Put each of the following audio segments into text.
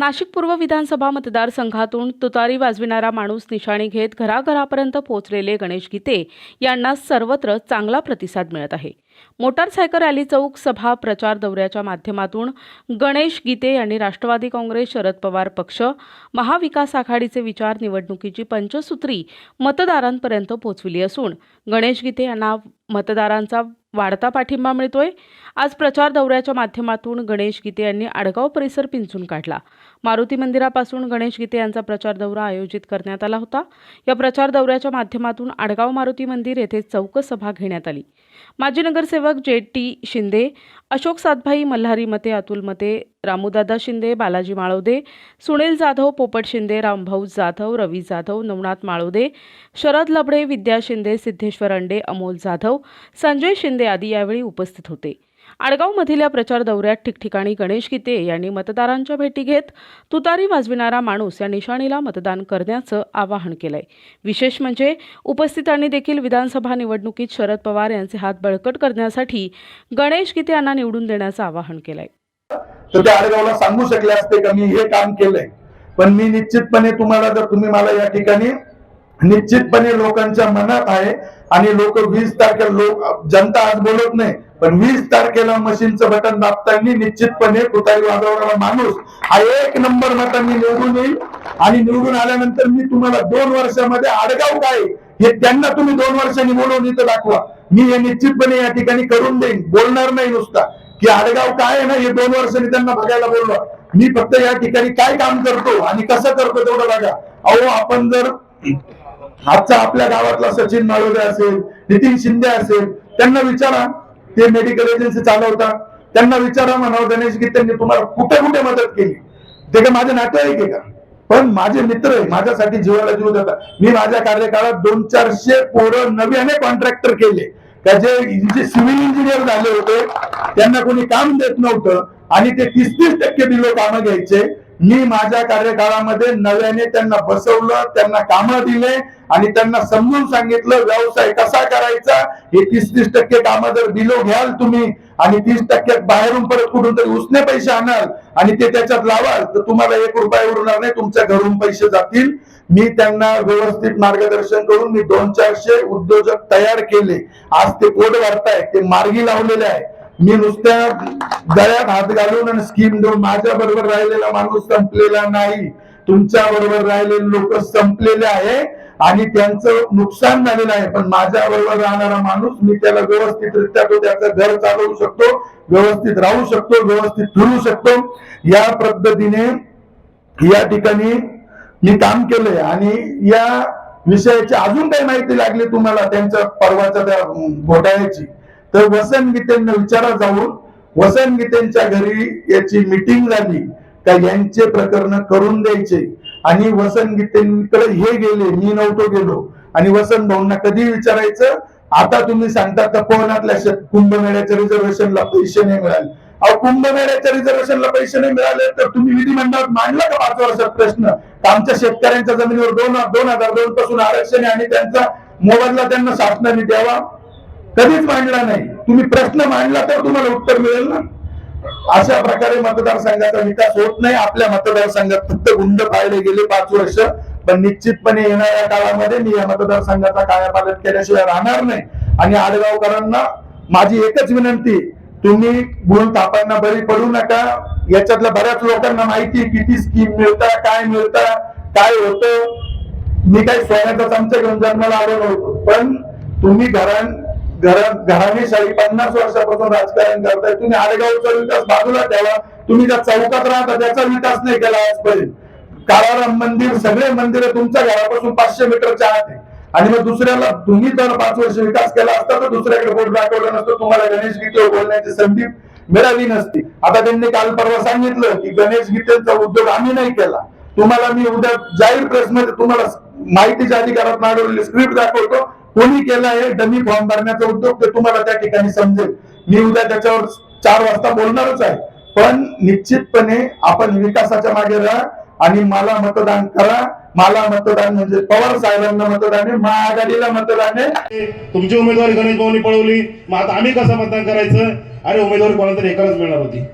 नाशिक पूर्व विधानसभा मतदारसंघातून तुतारी वाजविणारा माणूस निशाणी घेत घराघरापर्यंत पोहोचलेले गणेश गीते यांना सर्वत्र चांगला प्रतिसाद मिळत आहे. मोटारसायकल रॅली चौक सभा प्रचार दौऱ्याच्या माध्यमातून गणेश गीते यांनी राष्ट्रवादी काँग्रेस शरद पवार पक्ष महाविकास आघाडीचे विचार निवडणुकीची पंचसूत्री मतदारांपर्यंत पोहोचविली असून गणेश गीते यांना मतदारांचा वाढता पाठिंबा मिळतोय. आज प्रचार दौऱ्याच्या माध्यमातून गणेश गीते यांनी आडगाव परिसर पिंचून काढला. मारुती मंदिरापासून गणेश गीते यांचा प्रचार दौरा आयोजित करण्यात आला होता. या प्रचार दौऱ्याच्या माध्यमातून आडगाव मारुती मंदिर येथे चौकसभा घेण्यात आली. माजी नगरसेवक जे टी शिंदे अशोक सातभाई मल्हारी मते अतुल मते रामूदादा शिंदे बालाजी माळवदे सुनील जाधव पोपट शिंदे रामभाऊ जाधव रवी जाधव नवनाथ माळवदे शरद लबडे विद्या शिंदे सिद्धेश्वर अंडे अमोल जाधव संजय शिंदे आदी यावेळी उपस्थित होते. आडगावमधील या प्रचार दौऱ्यात ठिकठिकाणी गणेश गीते यांनी मतदारांच्या भेटी घेत तुतारी वाजविणारा माणूस या निशाणीला मतदान करण्याचं आवाहन केलंय. विशेष म्हणजे उपस्थितांनी देखील विधानसभा निवडणुकीत शरद पवार यांचे हात बळकट करण्यासाठी गणेश गीते यांना निवडून देण्याचं आवाहन केलंय. तर त्या आडगावला सांगू शकले असते का मी हे काम केलंय. पण मी निश्चितपणे तुम्हाला जर तुम्ही मला या ठिकाणी निश्चितपणे लोकांच्या मनात आहे आणि लोक वीस तारखेला लोक जनता आज बोलत नाही पण वीस तारखेला मशीनचं बटन दाबताना निश्चितपणे तुतारी वाजवणारा माणूस हा एक नंबर मतांनी निवडून येईल. आणि निवडून आल्यानंतर मी तुम्हाला दोन वर्षामध्ये आडगाव काय हे त्यांना तुम्ही दोन वर्षांनी बोलवून इथं दाखवा. मी हे निश्चितपणे या ठिकाणी करून देईन. बोलणार नाही नुसता. की आडगाव काय आहे ना हे दोन वर्षांनी त्यांना बघायला बोललो. मी फक्त या ठिकाणी काय काम करतो आणि कसं करतो तेवढं बघा. अहो आपण जर आजचा आपल्या गावातला सचिन माळोदे असेल नितीन शिंदे असेल त्यांना विचारा. ते मेडिकल एजन्सी चालवता. त्यांना विचारा म्हणावं गणेश की त्यांनी तुम्हाला कुठे कुठे मदत केली? ते का माझे नातेवाईक आहे का? पण माझे मित्र आहे माझ्यासाठी जीवाला जीव देतात. मी माझ्या कार्यकाळात दोन चारशे पोरं नव्याने कॉन्ट्रॅक्टर केले. का जे सिव्हिल इंजिनियर झाले होते त्यांना कोणी काम देत नव्हतं आणि ते तीस तीस टक्के बिलो कामं घ्यायचे. मी माझ्या कार्यकाळामध्ये नव्याने त्यांना बसवलं त्यांना कामं दिले आणि त्यांना समजून सांगितलं व्यवसाय कसा करायचा? हे तीस तीस टक्के कामं जर दिलो घ्याल तुम्ही आणि तीस टक्क्यात बाहेरून परत कुठून तरी उसने पैसे आणाल आणि ते त्याच्यात लावाल तर तुम्हाला एक रुपया उरणार नाही तुमच्या घरून पैसे जातील. मी त्यांना व्यवस्थित मार्गदर्शन करून मी दोन चारशे उद्योजक तयार केले. आज ते पोट भरताय ते मार्गी लावलेले आहे मी नुसत्या गळ्यात हात घालून आणि स्कीम देऊन माझ्या बरोबर राहिलेला माणूस संपलेला नाही. तुमच्या बरोबर राहिलेले लोक संपलेले आहे आणि त्यांचं नुकसान झालेलं आहे. पण माझ्या बरोबर राहणारा माणूस मी त्याला व्यवस्थितरित्या तो त्याचं घर चालवू शकतो व्यवस्थित राहू शकतो व्यवस्थित फिरू शकतो. या पद्धतीने या ठिकाणी मी काम केलंय आणि या विषयाची अजून काही माहिती लागली तुम्हाला त्यांच्या पर्वाच्या त्या घोटाळ्याची. तर वसंत गीतेंना विचारा जाऊन. वसंत गीतेंच्या घरी याची मिटिंग झाली. का यांचे प्रकरण करून द्यायचे. आणि वसंत गीतेंकडे हे गेले. मी नव्हतो गेलो. आणि वसंत भाऊंना कधी विचारायचं? आता तुम्ही सांगता तपोवनातल्या कुंभमेळ्याच्या रिझर्वेशनला पैसे नाही मिळाले. अहो कुंभमेळ्याच्या रिझर्वेशनला पैसे नाही मिळाले तर तुम्ही विधिमंडळात मांडला का पाच वर्षात प्रश्न आमच्या शेतकऱ्यांच्या जमिनीवर दोन दोन हजार दोन पासून आरक्षण आणि त्यांचा मोबदला त्यांना शासनाने द्यावा. कधीच मांडला नाही. तुम्ही प्रश्न मांडला तर तुम्हाला उत्तर मिळेल ना. अशा प्रकारे मतदारसंघाचा विकास होत नाही. आपल्या मतदारसंघात फक्त गुंड पाळले गेले पाच वर्ष. पण निश्चितपणे येणाऱ्या काळामध्ये मी या मतदारसंघाचा कायापालट केल्याशिवाय राहणार नाही. आणि आडगावकरांना माझी एकच विनंती तुम्ही गुण तापांना बळी पडू नका. याच्यातल्या बऱ्याच लोकांना माहिती किती स्कीम मिळतात काय मिळतात काय होतं. मी काही सोन्याचा चमचा घेऊन जन्माला आलो नव्हतो. पण तुम्ही घरां घरात घराने शाही पन्नास वर्षापासून राजकारण करताय. तुम्ही आडगावचा विकास बाजूला ठेवा. तुम्ही त्या चौकात राहता त्याचा विकास नाही केला आजपर्यंत काळाराम मंदिर सगळे मंदिर तुमच्या घरापासून पाचशे मीटरच्या आत आहे. आणि मग दुसऱ्याला तुम्ही जर पाच वर्ष विकास केला असता तर दुसऱ्याकडे बोट दाखवलं नसतं. तुम्हाला गणेश गीतेवर बोलण्याची संधी मिळाली नसती. आता त्यांनी काल परवा सांगितलं की गणेश गीतेचा उद्योग आम्ही नाही केला. तुम्हाला मी उद्या जाहीर प्रेसमध्ये तुम्हाला माहितीच्या अधिकारात मागवलेली स्क्रिप्ट दाखवतो. कोणी केला आहे डमी फॉर्म भरण्याचा उद्योग ते तुम्हाला त्या ठिकाणी समजेल. मी उद्या त्याच्यावर चार वाजता बोलणारच आहे. पण निश्चितपणे आपण विकासाच्या मागे राहा आणि मला मतदान करा. मला मतदान म्हणजे पवार साहेबांना मतदान आहे महाआघाडीला मतदान आहे. तुमची उमेदवारी गणेश भाऊनी पळवली. मग आता आम्ही कसं मतदान करायचं? अरे उमेदवारी कोणाला तरी एकालाच मिळणार होती.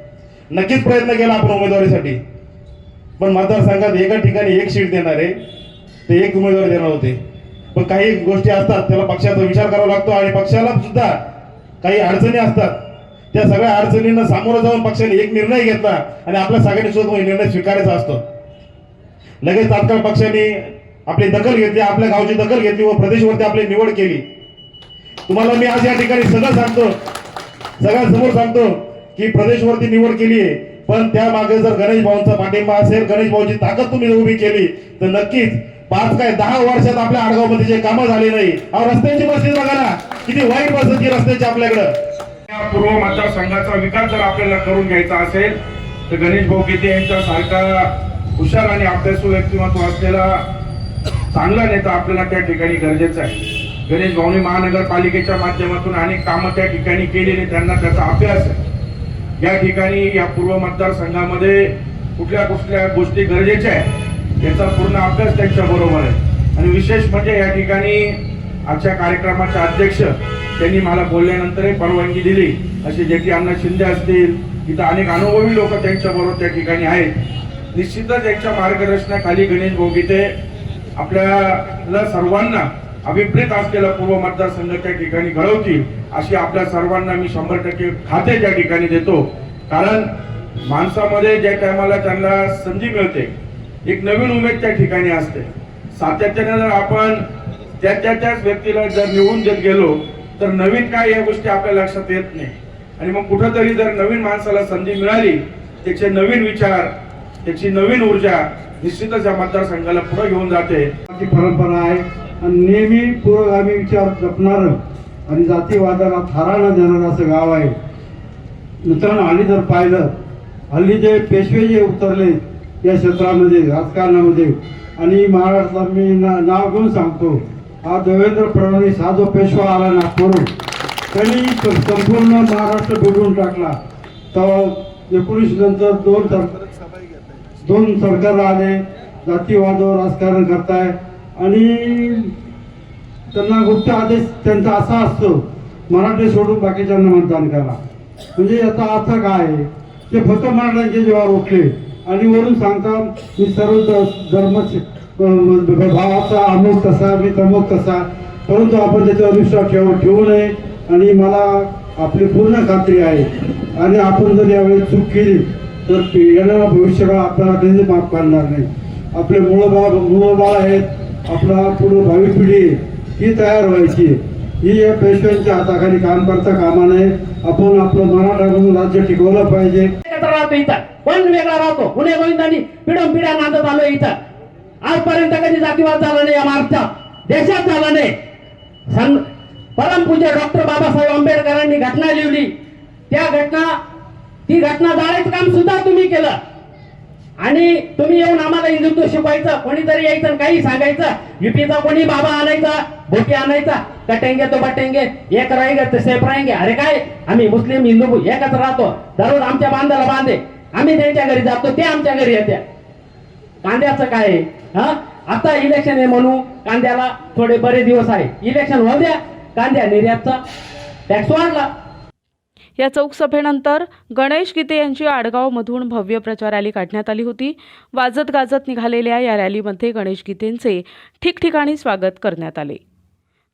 नक्कीच प्रयत्न केला आपण उमेदवारीसाठी. पण मतदारसंघात एका ठिकाणी एक सीट देणार आहे ते एक उमेदवार देणार होते. पण काही गोष्टी असतात त्याला पक्षाचा विचार करावा लागतो आणि पक्षाला सुद्धा काही अडचणी असतात. त्या सगळ्या अडचणींना सामोरं जाऊन पक्षाने एक निर्णय घेतला आणि आपल्या सगळ्यांनी सुद्धा निर्णय स्वीकारायचा असतो. लगेच तात्काळ पक्षाने आपली दखल घेतली आपल्या गावची दखल घेतली व प्रदेशवरती आपली निवड केली. तुम्हाला मी आज या ठिकाणी सगळं सांगतो सगळ्यांसमोर सांगतो की प्रदेशवरती निवड केली आहे. पण त्या मागे जर गणेश भाऊंचा पाठिंबा असेल गणेश भाऊची ताकद तुम्ही उभी केली तर नक्कीच पाच काय दहा वर्षात आपल्या आडगावमध्ये जे कामं झाली नाही अहो रस्त्यांची परिस्थिती बघा ना. किती वाईट परिस्थिती रस्त्याची आपल्याकडं. पूर्व मतदारसंघाचा विकास जर आपल्याला करून घ्यायचा असेल तर गणेश भाऊ गीते यांच्या सारखा हुशार आणि अभ्यासू व्यक्तिमत्व असलेला चांगला नेता आपल्याला त्या ठिकाणी गरजेचा आहे. गणेश भाऊनी महानगरपालिकेच्या माध्यमातून अनेक कामं त्या ठिकाणी केलेली त्यांना त्याचा अभ्यास आहे. या ठिकाणी या पूर्व मतदारसंघामध्ये कुठल्या कुठल्या गोष्टी गरजेच्या आहेत? याचा पूर्ण अभ्यास त्यांच्या बरोबर आहे. आणि विशेष म्हणजे या ठिकाणी आजच्या कार्यक्रमाचे अध्यक्ष त्यांनी मला बोलल्यानंतरही परवानगी दिली. असे जे की अण्णा शिंदे असतील इथं अनेक अनुभवी लोक त्यांच्या बरोबर त्या ठिकाणी आहेत. निश्चितच त्यांच्या मार्गदर्शनाखाली गणेश भोगीते आपल्याला सर्वांना अभिप्रेत असलेला पूर्व मतदारसंघ त्या ठिकाणी घडवतील अशी आपल्या सर्वांना मी शंभर टक्के खाते त्या ठिकाणी देतो. कारण माणसामध्ये ज्या टायमाला त्यांना संधी मिळते एक नवीन उमेद त्या ठिकाणी असते. सातत्याने जर आपण त्या त्या त्याच व्यक्तीला जर निवडून देत गेलो तर नवीन काय या गोष्टी आपल्या लक्षात येत नाही. आणि मग कुठंतरी जर नवीन माणसाला संधी मिळाली त्याचे नवीन विचार त्याची नवीन ऊर्जा निश्चितच या मतदारसंघाला पुढे घेऊन जाते. ची परंपरा आहे आणि नेहमी पुरोगामी विचार जपणार आणि जातीवादाला थारा न देणारं असं गाव आहे. मित्रांनो हल्ली जर पाहिलं हल्ली जे पेशवे जे उतरले या क्षेत्रामध्ये राजकारणामध्ये. आणि महाराष्ट्रात मी ना नाव घेऊन सांगतो. हा देवेंद्र फडणवीस हा जो पेशवा आला नागपूर त्यांनी संपूर्ण महाराष्ट्र बिघडून टाकला. तर एकोणीस नंतर दोन सर दोन सरकार आले. जातीवादावर राजकारण करताय. आणि त्यांना गुप्त आदेश त्यांचा असा असतो मराठी सोडून बाकीच्यांना मतदान करा. म्हणजे याचा अर्थ काय आहे? ते फक्त मराठ्यांचे जेव्हा उठले आणि वरून सांगतात मी सर्व धर्म भावाचा अमुक तसा मी तमुक तसा. परंतु आपण त्याच्यावर विश्वास ठेवू ठेवू नये आणि मला आपली पूर्ण खात्री आहे. आणि आपण जर यावेळी चूक केली तर येणाऱ्या भविष्याला आपल्याला कधी माफ करणार नाही. आपले मूळ बाळ मूळ बाळ आहेत. आपला पुढे भावी पिढी ही तयार व्हायची. ही या पेशव्यांच्या हाताखाली काम करता कामा नये. आपण आपलं मराठा म्हणून राज्य टिकवलं पाहिजे. एकत्र राहतो इथं. पण वेगळा राहतो? पुणे गोविंदांनी पिढून पिढ्या नांदत आलो इथं. आजपर्यंत कधी जातीवाद झाला नाही या महाराष्ट्रात देशात झाला नाही. परम परमपूज्य डॉक्टर बाबासाहेब आंबेडकरांनी घटना लिहिली. त्या घटना ती घटना जाळायचं काम सुद्धा तुम्ही केलं. आणि तुम्ही येऊन आम्हाला हिंदुत्व शिकवायचं कोणीतरी यायचं काही सांगायचं. युपीचा कोणी बाबा आणायचा. भोटी आणायचा कटेंगे तो बटेंगे एक राहेंगे तर सेफ राहेंगे अरे काय? आम्ही मुस्लिम हिंदू एकच राहतो. दररोज आमच्या बांधाला बांधे. आम्ही त्यांच्या घरी जातो ते आमच्या घरी येत्या. कांद्याचं काय? हा? आता इलेक्शन आहे म्हणून कांद्याला थोडे बरे दिवस आहे. इलेक्शन होऊ द्या. कांद्या निर्यातचा टॅक्स वाढला. या चौक सभेनंतर गणेश गीते यांची आडगावमधून भव्य प्रचार रॅली काढण्यात आली होती. वाजत गाजत निघालेल्या या रॅलीमध्ये गणेश गीतेंचे ठिकठिकाणी स्वागत करण्यात आले.